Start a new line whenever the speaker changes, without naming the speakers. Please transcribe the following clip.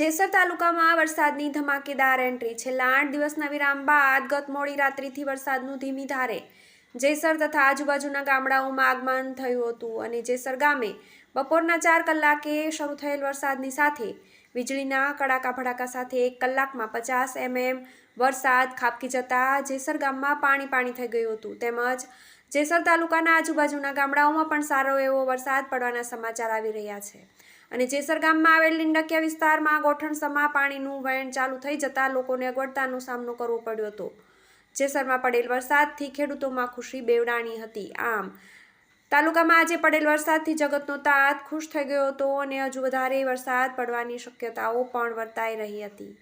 જેસર તાલુકામાં વરસાદની ધમાકેદાર એન્ટ્રી. છેલ્લા આઠ દિવસના વિરામ બાદ ગત મોડી રાત્રિથી વરસાદનું ધીમી ધારે જેસર તથા આજુબાજુના ગામડાઓમાં આગમન થયું હતું અને જેસર ગામે બપોરના ચાર કલાકે શરૂ થયેલ વરસાદની સાથે વીજળીના કડાકા ભડાકા સાથે એક કલાકમાં પચાસ એમએમ વરસાદ ખાબકી જતા જેસર ગામમાં પાણી પાણી થઈ ગયું હતું. તેમજ જેસર તાલુકાના આજુબાજુના ગામડાઓમાં પણ સારો એવો વરસાદ પડવાના સમાચાર આવી રહ્યા છે. અને જેસર ગામમાં આવેલ લીંડકિયા વિસ્તારમાં ગોઠણસમાં પાણીનું વહેણ ચાલુ થઈ જતા લોકોને અગવડતાનો સામનો કરવો પડ્યો હતો. જેસરમાં પડેલ વરસાદથી ખેડૂતોમાં ખુશી બેવડાણી હતી. આમ, તાલુકામાં આજે પડેલ વરસાદથી જગતનો તાત ખુશ થઈ ગયો હતો અને હજુ વધારે વરસાદ પડવાની શક્યતાઓ પણ વર્તાઈ રહી હતી.